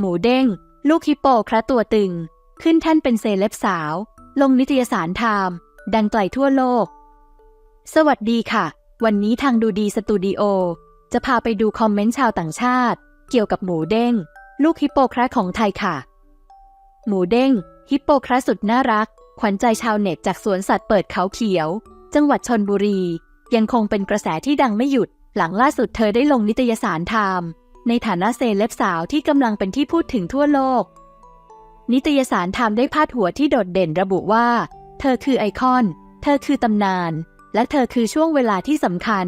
หมูเด้ง ลูกฮิปโปคระตัวตึง ขึ้นท่านเป็นเซเลบสาว ลงนิตยสารไทม์ดังไกลทั่วโลก สวัสดีค่ะ วันนี้ทางดูดีสตูดิโอ จะพาไปดูคอมเมนต์ชาวต่างชาติ เกี่ยวกับหมูเด้ง ลูกฮิปโปคระของไทยค่ะ หมูเด้ง ฮิปโปคระสุดน่ารัก ขวัญใจชาวเน็ตจากสวนสัตว์เปิดเขาเขียว จังหวัดชนบุรี ยังคงเป็นกระแสที่ดังไม่หยุด หลังล่าสุดเธอได้ลงนิตยสารไทม์ ในฐานะเซเลบสาวที่กำลังเป็นที่พูดถึงทั่วโลก นิตยสารไทม์ได้พาดหัวที่โดดเด่นระบุว่า เธอคือไอคอน เธอคือตำนาน และเธอคือช่วงเวลาที่สำคัญ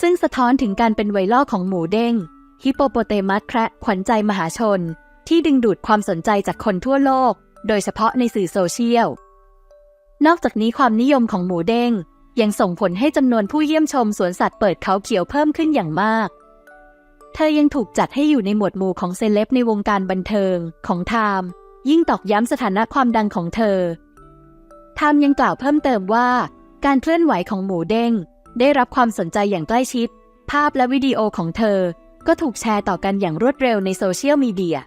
ซึ่งสะท้อนถึงการเป็นไวรัลของหมูเด้ง ฮิปโปโปเตมัสแคระขวัญใจมหาชน ที่ดึงดูดความสนใจจากคนทั่วโลก โดยเฉพาะในสื่อโซเชียล นอกจากนี้ความนิยมของหมูเด้งยังส่งผลให้จำนวนผู้เยี่ยมชมสวนสัตว์เปิดเขาเขียวเพิ่มขึ้นอย่างมาก เธอยังถูกจัดให้อยู่ในหมวดหมู่ของเซเลบในวงการบันเทิงของไทม์ยิ่งตอกย้ำสถานะความดังของเธอไทม์ยังกล่าวเพิ่มเติมว่า การเคลื่อนไหวของหมูเด้ง ได้รับความสนใจอย่างใกล้ชิด ภาพและวิดีโอของเธอ ก็ถูกแชร์ต่อกันอย่างรวดเร็วในโซเชียลมีเดีย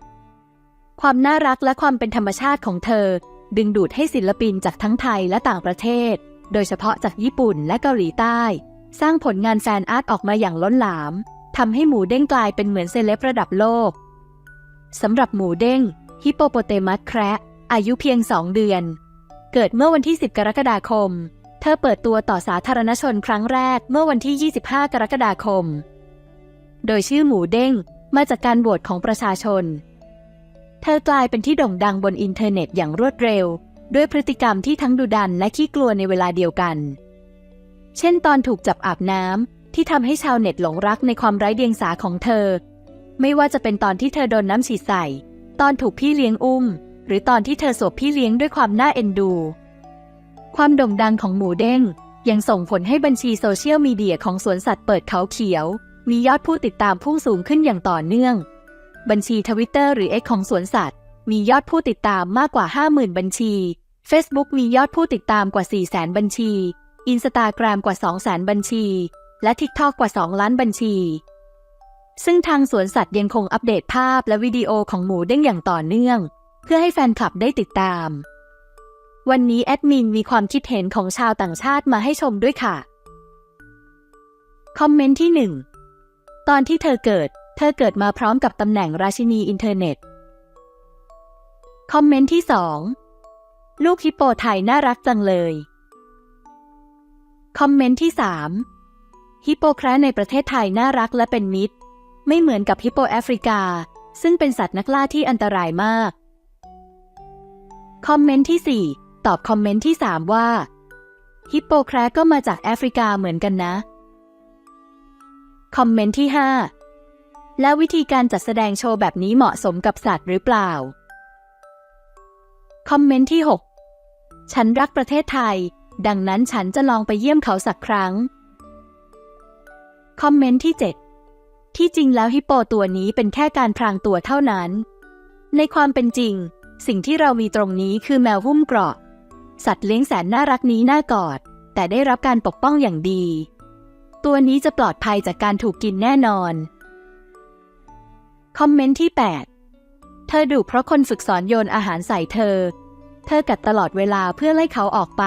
ความน่ารักและความเป็นธรรมชาติของเธอ ดึงดูดให้ศิลปินจากทั้งไทยและต่างประเทศ โดยเฉพาะจากญี่ปุ่นและเกาหลีใต้ สร้างผลงานแฟนอาร์ตออกมาอย่างล้นหลาม ทำให้หมูเด้งกลายเป็นเหมือนเซเลบระดับโลกสำหรับหมูเด้ง ฮิปโปโปเตมัสแคระอายุเพียง2เดือน เกิดเมื่อวันที่ 10 กรกฎาคม เธอเปิดตัวต่อสาธารณชนครั้งแรกเมื่อวันที่ 25 กรกฎาคม โดยชื่อหมูเด้งมาจากการโหวตของประชาชน เธอกลายเป็นที่โด่งดังบนอินเทอร์เน็ตอย่างรวดเร็ว ด้วยพฤติกรรมที่ทั้งดุดันและขี้กลัวในเวลาเดียวกัน เช่นตอนถูกจับอาบน้ำ ที่ทำให้ชาวเน็ตหลงรักในความไร้เดียงสาของเธอ ไม่ว่าจะเป็นตอนที่เธอโดนน้ำฉีดใส่ ตอนถูกพี่เลี้ยงอุ้ม หรือตอนที่เธอสวบพี่เลี้ยงด้วยความน่าเอ็นดู ความโด่งดังของหมูเด้ง ยังส่งผลให้บัญชีโซเชียลมีเดียของสวนสัตว์เปิดเขาเขียว มียอดผู้ติดตามพุ่งสูงขึ้นอย่างต่อเนื่อง บัญชีทวิตเตอร์หรือ X ของสวนสัตว์ มียอดผู้ติดตามมากกว่า 50,000 บัญชี Facebook มียอดผู้ติดตามกว่า 400,000 บัญชี Instagram กว่า 200,000 บัญชี และ TikTok กว่า 2 ล้านบัญชี ซึ่งทางสวนสัตว์ยังคงอัปเดตภาพและวิดีโอของหมูเด้งอย่างต่อเนื่อง เพื่อให้แฟนคลับได้ติดตาม วันนี้แอดมินมีความคิดเห็นของชาวต่างชาติมาให้ชมด้วยค่ะ คอมเมนต์ที่ 1 ตอนที่เธอเกิด เธอเกิดมาพร้อมกับตำแหน่งราชินีอินเทอร์เน็ต คอมเมนต์ที่ 2 ลูกฮิปโปไทยน่ารักจังเลย คอมเมนต์ที่ 3 ฮิปโปแคระในประเทศไทยน่ารักและเป็นมิตร ไม่เหมือนกับฮิปโปแอฟริกา ซึ่งเป็นสัตว์นักล่าที่อันตรายมาก คอมเมนต์ที่ 4 ตอบคอมเมนต์ที่ 3 ว่า ฮิปโปแคระก็มาจากแอฟริกาเหมือนกันนะ คอมเมนต์ที่ 5 แล้ววิธีการจัดแสดงโชว์แบบนี้เหมาะสมกับสัตว์หรือเปล่า คอมเมนต์ที่ 6 ฉันรักประเทศไทย ดังนั้นฉันจะลองไปเยี่ยมเขาสักครั้ง คอมเมนต์ที่ 7 ที่จริงแล้วฮิปโปตัวนี้เป็นแค่การพรางตัวเท่านั้น ในความเป็นจริง สิ่งที่เรามีตรงนี้คือแมวหุ้มเกราะ สัตว์เลี้ยงแสนน่ารักนี้น่ากอด แต่ได้รับการปกป้องอย่างดี ตัวนี้จะปลอดภัยจากการถูกกินแน่นอน คอมเมนต์ที่ 8 เธอดุเพราะคนฝึกสอนโยนอาหารใส่เธอ เธอกัดตลอดเวลาเพื่อไล่เขาออกไป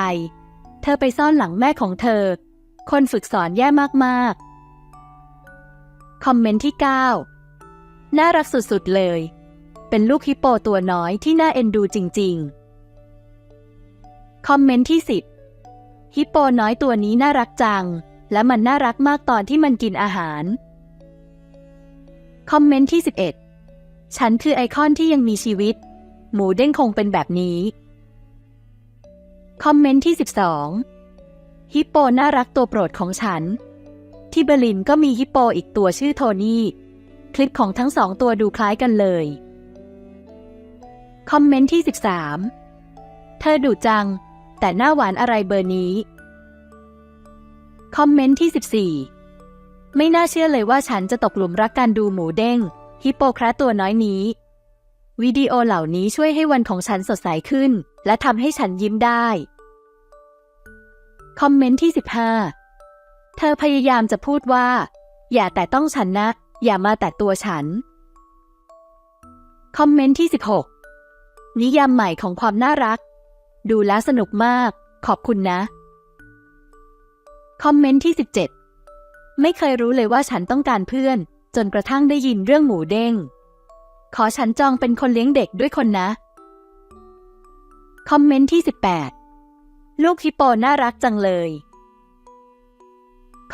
เธอไปซ่อนหลังแม่ของเธอ คนฝึกสอนแย่มากๆ คอมเมนต์ที่ 9 น่ารักสุดๆเลย เป็นลูกฮิปโปตัวน้อยที่น่าเอ็นดูจริง ๆ คอมเมนต์ที่ 10 ฮิปโปน้อยตัวนี้น่ารักจัง และมันน่ารักมากตอนที่มันกินอาหาร คอมเมนต์ที่ 11 ฉันคือไอคอนที่ยังมีชีวิต หมูเด้งคงเป็นแบบนี้ คอมเมนต์ที่ 12 ฮิปโปน่ารักตัวโปรดของฉัน ที่เบอร์ลินก็มีฮิปโปอีกตัวชื่อโทนี่ คลิปของทั้งสองตัวดูคล้ายกันเลย คอมเมนต์ที่ 13 เธอดุจัง แต่หน้าหวานอะไรเบอร์นี้ คอมเมนต์ที่ 14 ไม่น่าเชื่อเลยว่าฉันจะตกหลุมรักการดูหมูเด้ง ฮิปโปแคระตัวน้อยนี้ วิดีโอเหล่านี้ช่วยให้วันของฉันสดใสขึ้น และทำให้ฉันยิ้มได้ คอมเมนต์ที่ 15 ธอพยายามจะพูดว่า อย่าแต่ต้องฉันนะ อย่ามาแต่ตัวฉัน คอมเมนต์ที่ 16 นิยามใหม่ของความน่ารัก ดูแลสนุกมาก ขอบคุณนะ คอมเมนต์ที่ 17 ไม่เคยรู้เลยว่าฉันต้องการเพื่อน จนกระทั่งได้ยินเรื่องหมูเด้ง ขอฉันจองเป็นคนเลี้ยงเด็กด้วยคนนะ คอมเมนต์ที่ 18 ลูกฮิปโปน่ารักจังเลย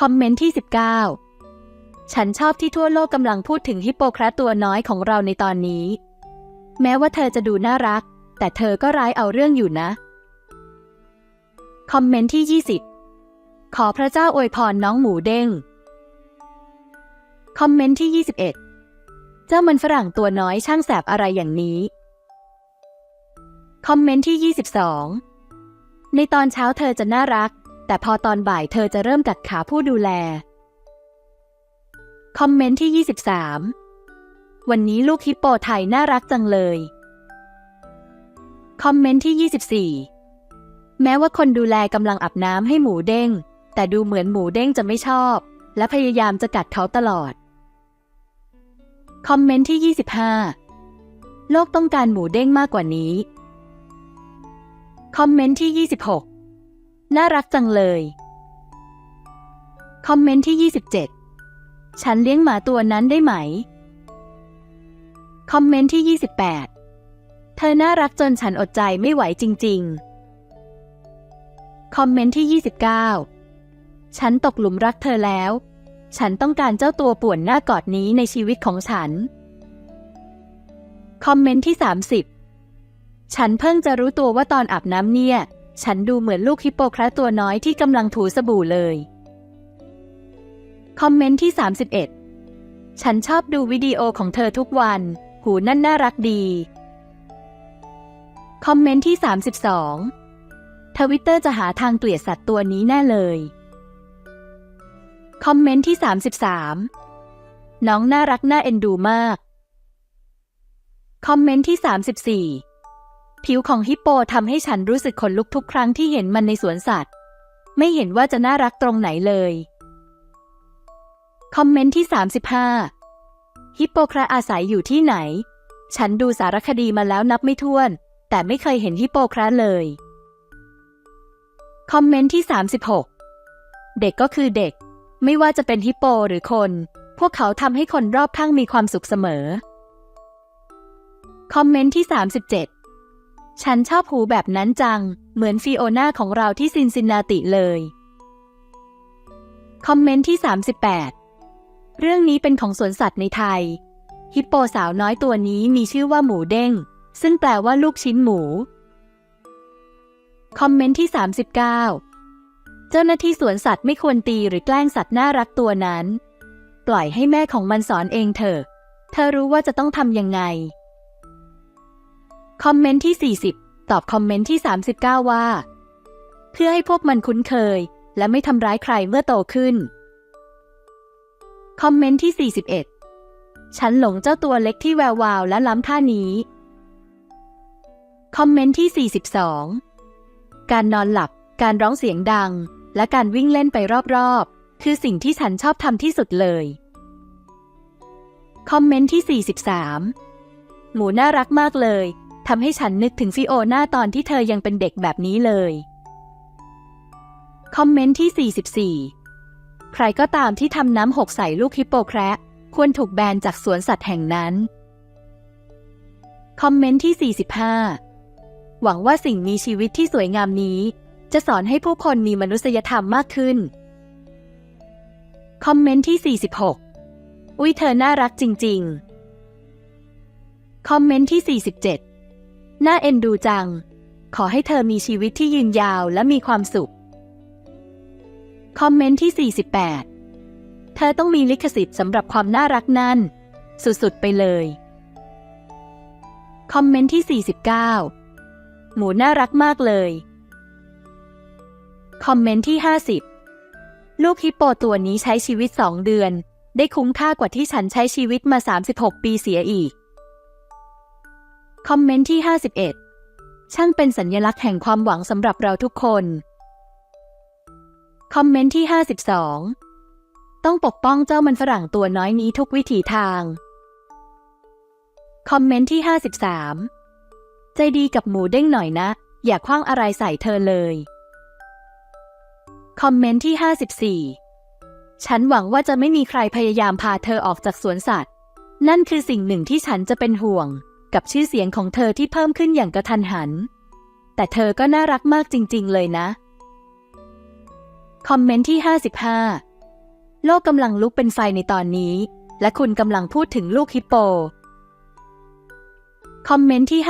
คอมเมนต์ที่ 19 ฉันชอบที่ทั่วโลกกำลังพูดถึงฮิปโปแครตตัวน้อยของเราในตอนนี้ แม้ว่าเธอจะดูน่ารัก แต่เธอก็ร้ายเอาเรื่องอยู่นะ คอมเมนต์ที่ 20 ขอพระเจ้าอวยพรน้องหมูเด้ง คอมเมนต์ที่ 21 เจ้ามันฝรั่งตัวน้อยช่างแสบอะไรอย่างนี้ คอมเมนต์ที่ 22 ในตอนเช้าเธอจะน่ารัก แต่พอตอนบ่ายเธอจะเริ่มกัดขาผู้ดูแล คอมเมนต์ที่ 23 วันนี้ลูกฮิปโปไทยน่ารักจังเลย คอมเมนต์ที่ 24 แม้ว่าคนดูแลกำลังอาบน้ำให้หมูเด้ง แต่ดูเหมือนหมูเด้งจะไม่ชอบ และพยายามจะกัดเขาตลอด คอมเมนต์ที่ 25 โลกต้องการหมูเด้งมากกว่านี้ คอมเมนต์ที่ 26 น่ารักจังเลย คอมเมนต์ที่ 27 ฉันเลี้ยงหมาตัวนั้นได้ไหม คอมเมนต์ที่ 28 เธอน่ารักจนฉันอดใจไม่ไหวจริง ๆ คอมเมนต์ที่ 29 ฉันตกหลุมรักเธอแล้ว ฉันต้องการเจ้าตัวป่วนหน้ากอดนี้ในชีวิตของฉัน คอมเมนต์ที่ 30 ฉันเพิ่งจะรู้ตัวว่าตอนอาบน้ำเนี่ย ฉันดูเหมือนลูกฮิปโปครตตัวน้อยที่กำลังถูสบู่เลย คอมเมนต์ที่ 31 ฉันชอบดูวิดีโอของเธอทุกวัน หูนั่นน่ารักดี คอมเมนต์ที่ 32 ทวิตเตอร์จะหาทางเกลียดสัตว์ตัวนี้แน่เลย คอมเมนต์ที่ 33 น้องน่ารักน่าเอ็นดูมาก คอมเมนต์ที่ 34 ผิวของฮิปโปทำให้ฉันรู้สึกขนลุกทุกครั้งที่เห็นมันในสวนสัตว์ ไม่เห็นว่าจะน่ารักตรงไหนเลย คอมเมนต์ที่ 35 ฮิปโปคระอาศัยอยู่ที่ไหน ฉันดูสารคดีมาแล้วนับไม่ถ้วน แต่ไม่เคยเห็นฮิปโปคระเลย คอมเมนต์ที่ 36 เด็กก็คือเด็ก ไม่ว่าจะเป็นฮิปโปหรือคน พวกเขาทำให้คนรอบข้างมีความสุขเสมอ คอมเมนต์ที่ 37 ฉันชอบหูแบบนั้นจัง เหมือนฟิโอนาของเราที่ซินซินนาติเลย คอมเมนต์ที่ 38 เรื่องนี้เป็นของสวนสัตว์ในไทย ฮิปโปสาวน้อยตัวนี้มีชื่อว่าหมูเด้ง ซึ่งแปลว่าลูกชิ้นหมู คอมเมนต์ที่ 39 เจ้าหน้าที่สวนสัตว์ไม่ควรตีหรือแกล้งสัตว์น่ารักตัวนั้น ปล่อยให้แม่ของมันสอนเองเถอะ เธอรู้ว่าจะต้องทำยังไง คอมเมนต์ที่ 40 ตอบคอมเมนต์ที่ 39 ว่า เพื่อให้พวกมันคุ้นเคย และไม่ทำร้ายใครเมื่อโตขึ้น คอมเมนต์ที่ 41 ฉันหลงเจ้าตัวเล็กที่แวววาวและล้ำท่านี้ คอมเมนต์ที่ 42 การนอนหลับ การร้องเสียงดัง และการวิ่งเล่นไปรอบๆ คือสิ่งที่ฉันชอบทำที่สุดเลย คอมเมนต์ที่ 43 หมูน่ารักมากเลย ทำให้ฉันนึกถึงฟิโอนาตอนที่เธอยังเป็นเด็กแบบนี้เลย คอมเมนต์ที่ 44 ใครก็ตามที่ทำน้ำหกใส่ลูกฮิปโปแคระควรถูกแบนจากสวนสัตว์แห่งนั้น คอมเมนต์ที่ 45 หวังว่าสิ่งมีชีวิตที่สวยงามนี้ จะสอนให้ผู้คนมีมนุษยธรรมมากขึ้น คอมเมนต์ที่ 46 อุ้ยเธอน่ารักจริง ๆ คอมเมนต์ที่ 47 น่าเอ็นดูจัง ขอให้เธอมีชีวิตที่ยืนยาวและมีความสุข คอมเมนต์ที่ 48 เธอต้องมีลิขสิทธิ์สำหรับความน่ารักนั่น สุดๆไปเลย คอมเมนต์ที่ 49 หมูน่ารักมากเลย คอมเมนต์ที่ 50 ลูกฮิปโปตัวนี้ใช้ชีวิต2เดือน ได้คุ้มค่ากว่าที่ฉันใช้ชีวิตมา 36 ปีเสียอีก คอมเมนต์ที่ 51 ช่างเป็นสัญลักษณ์แห่งความหวังสำหรับเราทุกคน คอมเมนต์ที่ 52 ต้องปกป้องเจ้ามันฝรั่งตัวน้อยนี้ทุกวิถีทาง คอมเมนต์ที่ 53 ใจดีกับหมูเด้งหน่อยนะ อย่าคว้างอะไรใส่เธอเลย คอมเมนต์ที่ 54 ฉันหวังว่าจะไม่มีใครพยายามพาเธอออกจากสวนสัตว์ นั่นคือสิ่งหนึ่งที่ฉันจะเป็นห่วง กับชื่อเสียงของเธอที่เพิ่มขึ้นอย่างกระทันหัน แต่เธอก็น่ารักมากจริง ๆ เลยนะ คอมเมนต์ที่ 55 โลกกำลังลุกเป็นไฟในตอนนี้ และคุณกำลังพูดถึงลูกฮิปโป คอมเมนต์ที่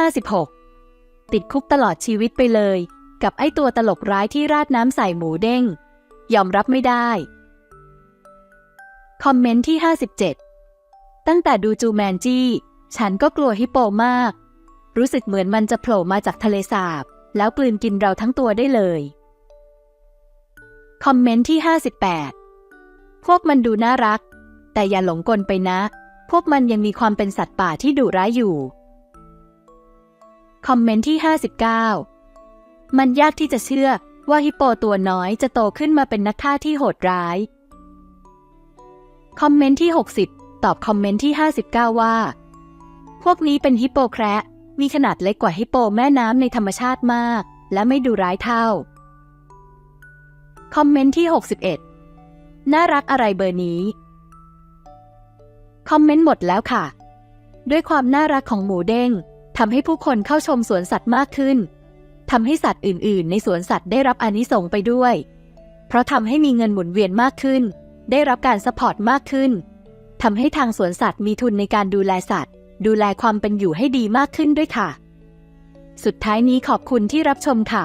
56 ติดคุกตลอดชีวิตไปเลย กับไอ้ตัวตลกร้ายที่ราดน้ำใส่หมูเด้ง ยอมรับไม่ได้ คอมเมนต์ที่ 57 ตั้งแต่ดูจูแมนจี้ ฉันก็กลัวฮิปโปมาก รู้สึกเหมือนมันจะโผล่มาจากทะเลสาบ แล้วกลืนกินเราทั้งตัวได้เลย คอมเมนต์ที่ 58 พวกมันดูน่ารัก แต่อย่าหลงกลไปนะ พวกมันยังมีความเป็นสัตว์ป่าที่ดุร้ายอยู่ คอมเมนต์ที่ 59 มันยากที่จะเชื่อว่าฮิปโปตัวน้อยจะโตขึ้นมาเป็นนักฆ่าที่โหดร้าย คอมเมนต์ที่ 60 ตอบคอมเมนต์ที่ 59 ว่า วกนี้เป็นฮิปโปแคระมีขนาดเล็กกว่าฮิปโปแม่น้ำในธรรมชาติมาก และไม่ดูร้ายเท่า คอมเมนต์ที่ 61 น่ารักอะไรเบอร์นี้ คอมเมนต์หมดแล้วค่ะ ด้วยความน่ารักของหมูเด้งทำให้ผู้คนเข้าชมสวนสัตว์มากขึ้นทำให้สัตว์อื่น ๆ ในสวนสัตว์ได้รับอานิสงส์ไปด้วย เพราะทำให้มีเงินหมุนเวียนมากขึ้น ได้รับการสปอร์ตมากขึ้นทำให้ทางสวนสัตว์มีทุนในการดูแลสัตว์ ดูแลความเป็นอยู่ให้ดีมากขึ้นด้วยค่ะ สุดท้ายนี้ขอบคุณที่รับชมค่ะ